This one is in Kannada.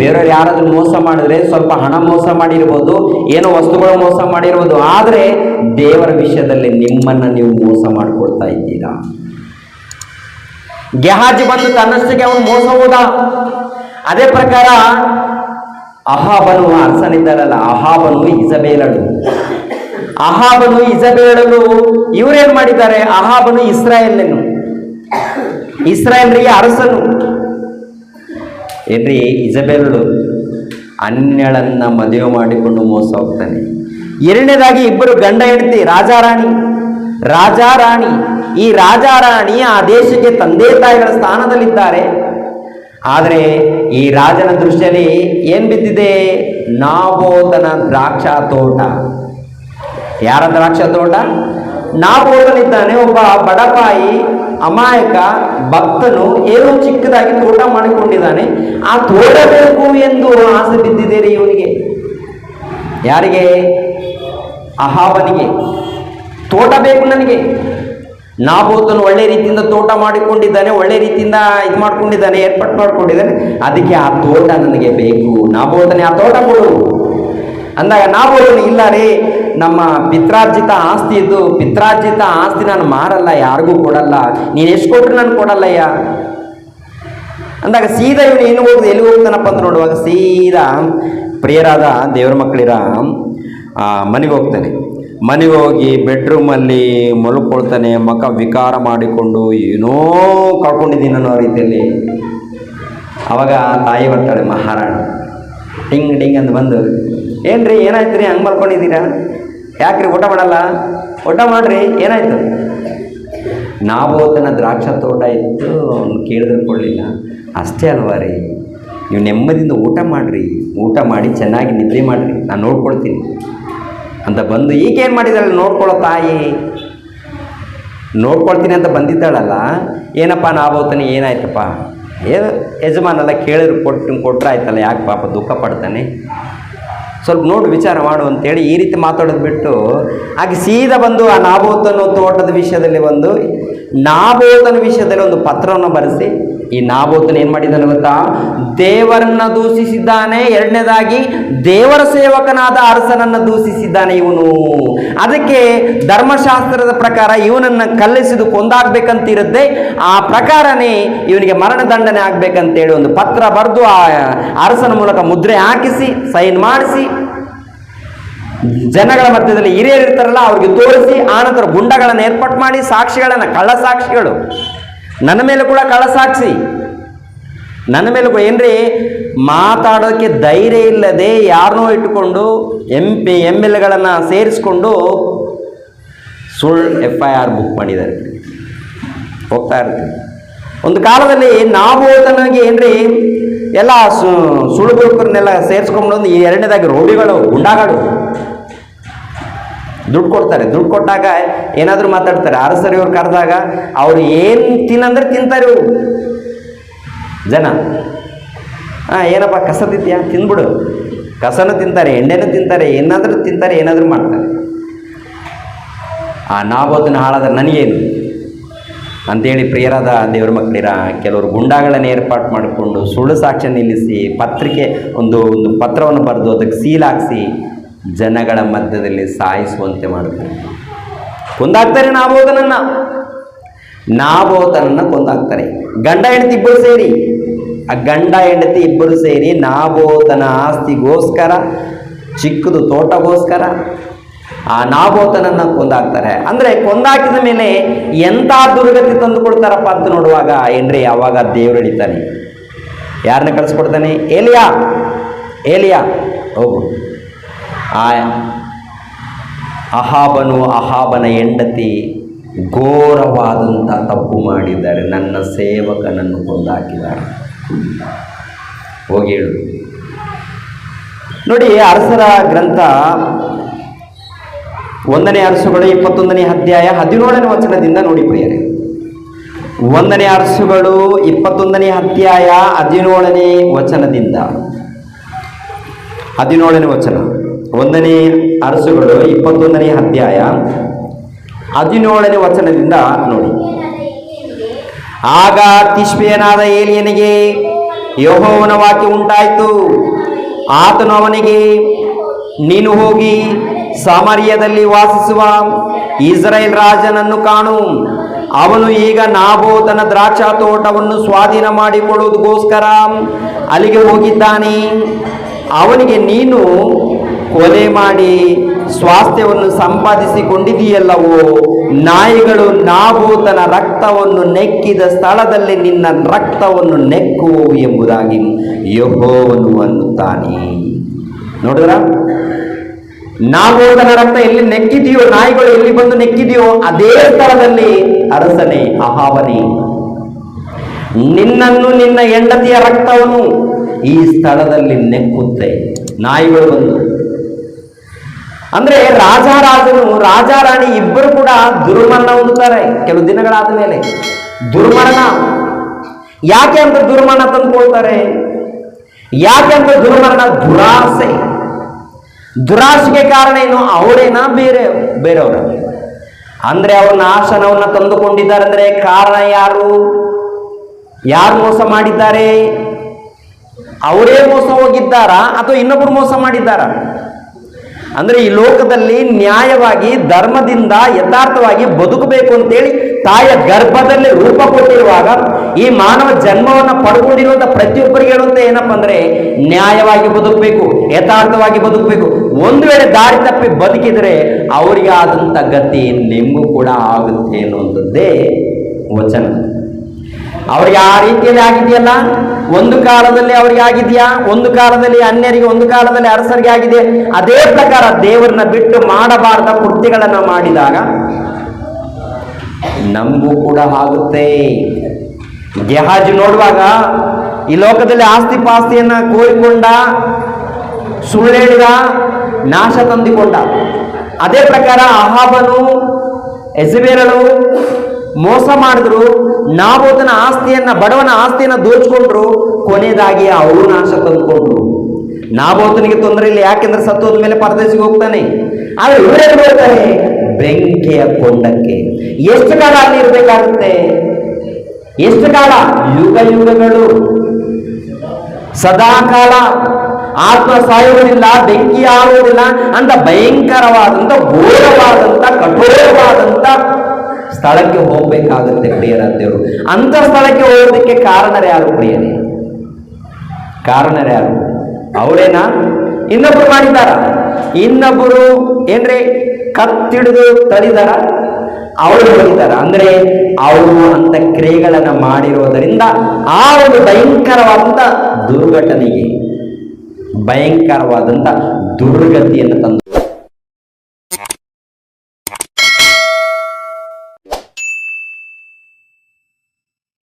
ಬೇರೆಯವ್ರು ಯಾರಾದರೂ ಮೋಸ ಮಾಡಿದ್ರೆ ಸ್ವಲ್ಪ ಹಣ ಮೋಸ ಮಾಡಿರ್ಬೋದು, ಏನೋ ವಸ್ತುಗಳು ಮೋಸ ಮಾಡಿರ್ಬೋದು, ಆದರೆ ದೇವರ ವಿಷಯದಲ್ಲಿ ನಿಮ್ಮನ್ನು ನೀವು ಮೋಸ ಮಾಡಿಕೊಳ್ತಾ ಇದ್ದೀರಾ? ಗೆಹಾಜಿ ಬಂದು ತನ್ನಷ್ಟಕ್ಕೆ ಅವನು ಮೋಸ ಹೋದ. ಅದೇ ಪ್ರಕಾರ ಅಹಾಬನು ಅರಸನಿದ್ದಾರಲ್ಲ ಅಹಾಬನು ಇಸಬೇಲಳು ಅಹಾಬನು ಇಸಬೇಲಳು ಇವರೇನ್ ಮಾಡಿದ್ದಾರೆ? ಅಹಾಬನು ಇಸ್ರಾಯೇಲನು ಇಸ್ರಾಯೇಲ್ರಿಗೆ ಅರಸನು. ಏನ್ರಿ ಇಜಬೆಲ್ ಅನ್ಯಳನ್ನ ಮದುವೆ ಮಾಡಿಕೊಂಡು ಮೋಸ ಹೋಗ್ತಾನೆ. ಎರಡನೇದಾಗಿ ಇಬ್ಬರು ಗಂಡ ಹೆಂಡತಿ ರಾಜಾರಾಣಿ ರಾಜಾರಾಣಿ ಈ ರಾಜಾರಾಣಿ ಆ ದೇಶಕ್ಕೆ ತಂದೆ ತಾಯಿಗಳ ಸ್ಥಾನದಲ್ಲಿದ್ದಾರೆ. ಆದರೆ ಈ ರಾಜನ ದೃಷ್ಟಿಯಲ್ಲಿ ಏನ್ ಬಿದ್ದಿದೆ? ನಾಬೋತನ ದ್ರಾಕ್ಷಾ ತೋಟ. ಯಾರ ದ್ರಾಕ್ಷಾ ತೋಟ? ನಾಬೋತನಿದ್ದಾನೆ ಒಬ್ಬ ಬಡಪಾಯಿ ಅಮಾಯಕ ಭಕ್ತನು ಏನೋ ಚಿಕ್ಕದಾಗಿ ತೋಟ ಮಾಡಿಕೊಂಡಿದ್ದಾನೆ. ಆ ತೋಟ ಬೇಕು ಎಂದು ಆಸೆ ಬಿದ್ದಿದೆ ರೀ ಇವನಿಗೆ. ಯಾರಿಗೆ? ಅಹಾಬನಿಗೆ. ತೋಟ ಬೇಕು ನನಗೆ. ನಾಬೋತನು ಒಳ್ಳೆ ರೀತಿಯಿಂದ ತೋಟ ಮಾಡಿಕೊಂಡಿದ್ದಾನೆ, ಒಳ್ಳೆ ರೀತಿಯಿಂದ ಇದು ಮಾಡಿಕೊಂಡಿದ್ದಾನೆ, ಏರ್ಪಾಟ್ ಮಾಡಿಕೊಂಡಿದ್ದಾನೆ. ಅದಕ್ಕೆ ಆ ತೋಟ ನನಗೆ ಬೇಕು. ನಾಬೋತನೆ ಆ ತೋಟ ಕೊಡು. ಅಂದಾಗ ನಾಬೋತನು ಇಲ್ಲ ರೀ ನಮ್ಮ ಪಿತ್ರಾರ್ಜಿತ ಆಸ್ತಿ ಇದ್ದು ಪಿತ್ರಾರ್ಜಿತ ಆಸ್ತಿ ನಾನು ಮಾರಲ್ಲ, ಯಾರಿಗೂ ಕೊಡಲ್ಲ. ನೀನು ಎಷ್ಟು ಕೊಟ್ಟರು ನಾನು ಕೊಡಲ್ಲಯ್ಯ? ಅಂದಾಗ ಸೀದಾ ಇವನು ಏನು ಹೋಗುದು, ಎಲ್ಲಿ ಹೋಗ್ತಾನಪ್ಪ ಅಂತ ನೋಡುವಾಗ ಸೀದಾ ಪ್ರಿಯರಾದ ದೇವರ ಮಕ್ಕಳಿರ ಮನೆಗೆ ಹೋಗ್ತಾನೆ. ಮನೆಗೆ ಹೋಗಿ ಬೆಡ್ರೂಮಲ್ಲಿ ಮಲ್ಕೊಳ್ತಾನೆ, ಮಕ ವಿಕಾರ ಮಾಡಿಕೊಂಡು ಏನೋ ಕಳ್ಕೊಂಡಿದ್ದೀನಿ ಅನ್ನೋ ರೀತಿಯಲ್ಲಿ. ಅವಾಗ ತಾಯಿ ಬರ್ತಾಳೆ, ಮಹಾರಾಣಿ. ಟಿಂಗ್ ಟಿಂಗ್ ಅಂತ ಬಂದು, ಏನ್ರಿ, ಏನಾಯ್ತು ರೀ, ಹಂಗೆ ಮಲ್ಕೊಂಡಿದ್ದೀರಾ? ಯಾಕ್ರಿ ಊಟ ಮಾಡಲ್ಲ? ಊಟ ಮಾಡ್ರಿ, ಏನಾಯ್ತು? ತನ್ನ ದ್ರಾಕ್ಷ ತೋಟ ಇತ್ತು, ಅವ್ನು ಕೇಳಿದ್ರೆ ಕೊಡಲಿಲ್ಲ. ಅಷ್ಟೇ ಅಲ್ವಾ ರೀ? ನೀವು ನೆಮ್ಮದಿಯಿಂದ ಊಟ ಮಾಡಿರಿ. ಊಟ ಮಾಡಿ ಚೆನ್ನಾಗಿ ನಿದ್ರೆ ಮಾಡಿರಿ. ನಾನು ನೋಡ್ಕೊಳ್ತೀನಿ. ಅಂತ ಬಂದು ಈಗೇನು ಮಾಡಿದಾಳೆ ನೋಡ್ಕೊಳ್ಳೋ ತಾಯಿ? ನೋಡ್ಕೊಳ್ತೀನಿ ಅಂತ ಬಂದಿದ್ದಾಳಲ್ಲ? ಏನಪ್ಪ ನಾಬೋತನಿ ಏನಾಯ್ತಪ್ಪ? ಏನು ಯಜಮಾನಲ್ಲ ಕೇಳಿದ್ರು ಕೊಟ್ಟು ಕೊಟ್ಟರೆ ಆಯ್ತಲ್ಲ ಯಾಕೆ ಪಾಪ ದುಃಖ ಪಡ್ತಾನೆ? ಸ್ವಲ್ಪ ನೋಡಿ, ವಿಚಾರ ಮಾಡು ಅಂತೇಳಿ ಈ ರೀತಿ ಮಾತಾಡೋದು ಬಿಟ್ಟು ಹಾಗೆ ಸೀದಾ ಬಂದು ಆ ನಾಭೋತನ ತೋಟದ ವಿಷಯದಲ್ಲಿ ಬಂದು ನಾಭೋತನ ವಿಷಯದಲ್ಲಿ ಒಂದು ಪತ್ರವನ್ನು ಬರೆಸಿ, ಈ ನಾಭೋತನ ಏನು ಮಾಡಿದ್ದಾನೆ ಗೊತ್ತಾ? ದೇವರನ್ನ ದೂಷಿಸಿದ್ದಾನೆ, ಎರಡನೇದಾಗಿ ದೇವರ ಸೇವಕನಾದ ಅರಸನನ್ನು ದೂಷಿಸಿದ್ದಾನೆ ಇವನು. ಅದಕ್ಕೆ ಧರ್ಮಶಾಸ್ತ್ರದ ಪ್ರಕಾರ ಇವನನ್ನು ಕಲ್ಲಿಸಿದು ಕೊಂದಾಗಬೇಕಂತಿರುತ್ತೆ ಆ ಪ್ರಕಾರನೇ ಇವನಿಗೆ ಮರಣದಂಡನೆ ಆಗಬೇಕಂತೇಳಿ ಒಂದು ಪತ್ರ ಬರೆದು ಆ ಅರಸನ ಮೂಲಕ ಮುದ್ರೆ ಹಾಕಿಸಿ, ಸೈನ್ ಮಾಡಿಸಿ ಜನಗಳ ಮಧ್ಯದಲ್ಲಿ ಹಿರಿಯರು ಇರ್ತಾರಲ್ಲ, ಅವ್ರಿಗೆ ತೋರಿಸಿ ಆನಂತರ ಗುಂಡಗಳನ್ನು ಏರ್ಪಾಟ್ ಮಾಡಿ ಸಾಕ್ಷಿಗಳನ್ನು, ಕಳ್ಳ ಸಾಕ್ಷಿಗಳು. ನನ್ನ ಮೇಲೆ ಕೂಡ ಕಳ್ಳ ಸಾಕ್ಷಿ. ನನ್ನ ಮೇಲೆ ಏನ್ರಿ? ಮಾತಾಡೋಕ್ಕೆ ಧೈರ್ಯ ಇಲ್ಲದೆ ಯಾರನ್ನೋ ಇಟ್ಟುಕೊಂಡು ಎಂ ಪಿ ಎಂ ಎಲ್ ಎಗಳನ್ನು ಸೇರಿಸ್ಕೊಂಡು ಸುಳ್ಳು ಎಫ್ ಐ ಆರ್ ಬುಕ್ ಮಾಡಿದ್ದಾರೆ. ಹೋಗ್ತಾ ಇರ್ತೀವಿ. ಒಂದು ಕಾಲದಲ್ಲಿ ನಾವು ತನಗೆ ಏನ್ರಿ? ಎಲ್ಲ ಸು ಸುಳ್ಳು ಬುರುಕರನ್ನೆಲ್ಲ ಸೇರಿಸ್ಕೊಂಡು ಈ ಎರಡನೇದಾಗಿ ರೋಡಿಗಳು ಗುಂಡಾಗಳು. ದುಡ್ಡು ಕೊಡ್ತಾರೆ. ದುಡ್ಡು ಕೊಟ್ಟಾಗ ಏನಾದರೂ ಮಾತಾಡ್ತಾರೆ. ಅರಸರು ಇವ್ರು ಕರೆದಾಗ ಅವ್ರು ಏನು ತಿನ್ನಂದ್ರೆ ತಿಂತಾರೆ ಇವರು. ಜನ. ಹಾಂ ಏನಪ್ಪ, ಕಸ ತಿಂತೀಯಾ? ತಿಂದ್ಬಿಡು ಕಸನೂ ತಿಂತಾರೆ, ಎಣ್ಣೆನೂ ತಿಂತಾರೆ, ಏನಾದರೂ ತಿಂತಾರೆ, ಏನಾದರೂ ಮಾಡ್ತಾರೆ. ಆ ನಾಬೋದನ್ನ ಹಾಳಾದ್ರೆ ನನಗೇನು? ಅಂತೇಳಿ ಪ್ರಿಯರಾದ ದೇವರ ಮಕ್ಕಳಿರ, ಕೆಲವರು ಗುಂಡಾಗಳನ್ನು ಏರ್ಪಾಟ್ ಮಾಡಿಕೊಂಡು ಸುಳ್ಳು ಸಾಕ್ಷ್ಯ ನಿಲ್ಲಿಸಿ, ಪತ್ರಿಕೆ ಒಂದು ಒಂದು ಪತ್ರವನ್ನು ಬರೆದು ಅದಕ್ಕೆ ಸೀಲ್ ಹಾಕಿಸಿ ಜನಗಳ ಮಧ್ಯದಲ್ಲಿ ಸಾಯಿಸುವಂತೆ ಮಾಡುತ್ತಾರೆ ಕೊಂದಾಗ್ತಾರೆ ನಾಬೋಧನನ್ನು ನಾಬೋತನನ್ನ ಕೊಂದಾಗ್ತಾರೆ ಗಂಡ, ಹೆಂಡತಿ ಇಬ್ಬರು ಸೇರಿ. ಆ ಗಂಡ, ಹೆಂಡತಿ ಇಬ್ಬರು ಸೇರಿ ನಾಭೋತನ ಆಸ್ತಿಗೋಸ್ಕರ, ಚಿಕ್ಕದು ತೋಟಗೋಸ್ಕರ ಆ ನಾಭೋತನನ್ನು ಕೊಂದಾಕ್ತಾರೆ. ಅಂದರೆ ಕೊಂದಾಕಿದ ಮೇಲೆ ಎಂಥ ದುರ್ಗತಿ ತಂದುಕೊಡ್ತಾರಪ್ಪ ಅಂತ ನೋಡುವಾಗ ಏನ್ರಿ ಯಾವಾಗ ದೇವ್ರು ಎಳಿತಾನೆ. ಯಾರನ್ನ ಕಳಿಸ್ಕೊಡ್ತಾನೆ? ಏಲಿಯಾ! ಏಲಿಯಾ! ಹೋಗು. ಆ ಅಹಾಬನು ಅಹಾಬನ ಹೆಂಡತಿ ಘೋರವಾದಂಥ ತಪ್ಪು ಮಾಡಿದ್ದಾರೆ. ನನ್ನ ಸೇವಕನನ್ನು ಕೊಂದಾಕಿದ್ದಾರೆ. ಹೋಗಿ ಹೇಳು. ನೋಡಿ, ಅರಸರ ಗ್ರಂಥ ಒಂದನೇ ಅರಸುಗಳು ಇಪ್ಪತ್ತೊಂದನೇ ಅಧ್ಯಾಯ ಹದಿನೇಳನೇ ವಚನದಿಂದ ನೋಡಿ ಪ್ರಿಯರೇ. ಒಂದನೇ ಅರಸುಗಳು ಇಪ್ಪತ್ತೊಂದನೇ ಅಧ್ಯಾಯ ಹದಿನೇಳನೇ ವಚನದಿಂದ. ಹದಿನೇಳನೇ ವಚನ. ಒಂದನೇ ಅರಸುಗಳು ಇಪ್ಪತ್ತೊಂದನೇ ಅಧ್ಯಾಯ ಹದಿನೇಳನೇ ವಚನದಿಂದ ನೋಡಿ. ಆಗ ತಿಷ್ಪೆಯನಾದ ಏಲಿಯನಿಗೆ ಯಹೋವನ ವಾಕ್ಯ ಉಂಟಾಯಿತು. ಆತನು ಅವನಿಗೆ, ನೀನು ಹೋಗಿ ಸಾಮರ್ಯದಲ್ಲಿ ವಾಸಿಸುವ ಇಸ್ರಾಯೇಲ್ ರಾಜನನ್ನು ಕಾಣು. ಅವನು ಈಗ ನಾಬೋತನ ದ್ರಾಕ್ಷಾ ತೋಟವನ್ನು ಸ್ವಾಧೀನ ಮಾಡಿಕೊಳ್ಳುವುದಕ್ಕೋಸ್ಕರ ಅಲ್ಲಿಗೆ ಹೋಗಿದ್ದಾನೆ. ಅವನಿಗೆ ನೀನು ಕೊಲೆ ಮಾಡಿ ಸ್ವಾಸ್ಥ್ಯವನ್ನು ಸಂಪಾದಿಸಿಕೊಂಡಿದೆಯಲ್ಲವೋ ನಾಯಿಗಳು ನಾಬೋತನ ರಕ್ತವನ್ನು ನೆಕ್ಕಿದ ಸ್ಥಳದಲ್ಲಿ ನಿನ್ನ ರಕ್ತವನ್ನು ನೆಕ್ಕುವು ಎಂಬುದಾಗಿ ಯಹೋವನು ಅನ್ನುತ್ತಾನೆ. ನೋಡಿದ್ರ? ನಾಬೋತನ ರಕ್ತ ಎಲ್ಲಿ ನೆಕ್ಕಿದೆಯೋ ನಾಯಿಗಳು ಎಲ್ಲಿ ಬಂದು ನೆಕ್ಕಿದೆಯೋ ಅದೇ ಸ್ಥಳದಲ್ಲಿ ಅರಸನೇ ಅಹಾವನೇ. ನಿನ್ನನ್ನು ನಿನ್ನ ಹೆಂಡತಿಯ ರಕ್ತವನ್ನು ಈ ಸ್ಥಳದಲ್ಲಿ ನೆಕ್ಕುತ್ತೆ. ನಾಯಿಗಳು ಬಂದು. ಅಂದ್ರೆ ರಾಜಾರಾಜನು ರಾಜಾರಾಣಿ ಇಬ್ಬರು ಕೂಡ ದುರ್ಮರಣ ಹೊಂದುತ್ತಾರೆ ಕೆಲವು ದಿನಗಳಾದ ಮೇಲೆ. ದುರ್ಮರಣ. ಯಾಕೆ ಅಂತ ದುರ್ಮರಣ ತಂದುಕೊಳ್ತಾರೆ ಯಾಕೆ ಅಂತ ದುರ್ಮರಣ ದುರಾಸೆ? ದುರಾಸೆಗೆ ಕಾರಣ ಏನು? ಅವರೇನಾ ಬೇರೆ, ಬೇರೆಯವರ. ಅಂದ್ರೆ ಅವ್ರ ನಾಶನವನ್ನ ತಂದುಕೊಂಡಿದ್ದಾರೆ ಅಂದ್ರೆ ಕಾರಣ ಯಾರು? ಯಾರು ಮೋಸ ಮಾಡಿದ್ದಾರೆ? ಅವರೇ ಮೋಸ ಹೋಗಿದ್ದಾರಾ ಅಥವಾ ಇನ್ನೊಬ್ರು ಮೋಸ ಮಾಡಿದ್ದಾರಾ? ಅಂದ್ರೆ ಈ ಲೋಕದಲ್ಲಿ ನ್ಯಾಯವಾಗಿ, ಧರ್ಮದಿಂದ ಯಥಾರ್ಥವಾಗಿ ಬದುಕಬೇಕು ಅಂತೇಳಿ ತಾಯ ಗರ್ಭದಲ್ಲಿ ರೂಪ ಕೊಟ್ಟಿರುವಾಗ ಈ ಮಾನವ ಜನ್ಮವನ್ನು ಪಡ್ಕೊಂಡಿರುವಂಥ ಪ್ರತಿಯೊಬ್ಬರಿಗೆ ಹೇಳುವಂತೆ ಏನಪ್ಪ ಅಂದ್ರೆ ನ್ಯಾಯವಾಗಿ ಬದುಕಬೇಕು, ಯಥಾರ್ಥವಾಗಿ ಬದುಕಬೇಕು. ಒಂದು ವೇಳೆ ದಾರಿ ತಪ್ಪಿ ಬದುಕಿದ್ರೆ ಅವರಿಗೆ ಆದಂತ ಗತಿ ನಿಮಗೂ ಕೂಡ ಆಗುತ್ತೆ ಅನ್ನುವಂಥದ್ದೇ ವಚನ. ಅವ್ರಿಗೆ ಆ ರೀತಿಯಲ್ಲಿ ಆಗಿದೆಯಲ್ಲ? ಒಂದು ಕಾಲದಲ್ಲಿ ಅವರಿಗೆ ಆಗಿದೆಯಾ? ಒಂದು ಕಾಲದಲ್ಲಿ ಅನ್ಯರಿಗೆ, ಒಂದು ಕಾಲದಲ್ಲಿ ಅರಸರಿಗೆ ಆಗಿದೆ. ಅದೇ ಪ್ರಕಾರ ದೇವರನ್ನ ಬಿಟ್ಟು ಮಾಡಬಾರದ ಕೃತ್ಯಗಳನ್ನು ಮಾಡಿದಾಗ ನಮಗೂ ಕೂಡ ಆಗುತ್ತೆ. ಗೆಹಾಜ್ ನೋಡುವಾಗ ಈ ಲೋಕದಲ್ಲಿ ಆಸ್ತಿ ಪಾಸ್ತಿಯನ್ನ ಕೋರಿಕೊಂಡ, ಸುಳ್ಳೇಳಿದ, ನಾಶ ತಂದಿಕೊಂಡ. ಅದೇ ಪ್ರಕಾರ ಅಹಾಬನು ಎಜಬೇರಳು ಮೋಸ ಮಾಡಿದ್ರು, ನಾಬೋತನ ಆಸ್ತಿಯನ್ನ, ಬಡವನ ಆಸ್ತಿಯನ್ನ ದೋಚ್ಕೊಂಡ್ರು ಕೊನೆಯದಾಗಿ ಅವರು ನಾಶ ತಂದುಕೊಂಡ್ರು. ನಾಬೋತನಿಗೆ ತೊಂದರೆ ಇಲ್ಲ, ಯಾಕೆಂದ್ರೆ ಸತ್ತೋದ ಮೇಲೆ ಪರದೇಶಿಗೆ ಹೋಗ್ತಾನೆ. ಆದ್ರೆ ಇವರೇ ಬೆಂಕಿಯ ಕೊಂಡಕ್ಕೆ. ಎಷ್ಟು ಕಾಲ ಅಲ್ಲಿ ಇರ್ಬೇಕಾಗುತ್ತೆ? ಎಷ್ಟು ಕಾಲ? ಯುಗ ಯುಗಗಳು. ಸದಾಕಾಲ ಆತ್ಮ ಸಾಯುವುದಿಲ್ಲ, ಬೆಂಕಿ ಆಗುವುದಿಲ್ಲ ಅಂತ ಭಯಂಕರವಾದಂತ, ಘೋರವಾದಂತ, ಕಠೋರವಾದಂತ ಸ್ಥಳಕ್ಕೆ ಹೋಗ್ಬೇಕಾಗುತ್ತೆ ಪ್ರಿಯರಂತೆಯವರು ಅಂತ ಸ್ಥಳಕ್ಕೆ ಹೋಗೋದಕ್ಕೆ ಕಾರಣರೇ ಯಾರು ಪ್ರಿಯರೇ? ಕಾರಣರೇ ಯಾರು? ಅವರೇನಾ ಇನ್ನೊಬ್ರು ಮಾಡಿದಾರ ಇನ್ನೊಬ್ಬರು ಏನ್ರಿ? ಕತ್ತಿಡಿದು ತಳಿದಾರ ಅವರು ಹೋಗಿದ್ದಾರೆ ಅಂದ್ರೆ ಅವರು ಅಂತ ಕ್ರಿಯೆಗಳನ್ನ ಮಾಡಿರೋದರಿಂದ ಆ ಒಂದು ಭಯಂಕರವಾದಂತ ದುರ್ಘಟನೆಗೆ ಭಯಂಕರವಾದಂತ ದುರ್ಗತಿಯನ್ನು ತಂದು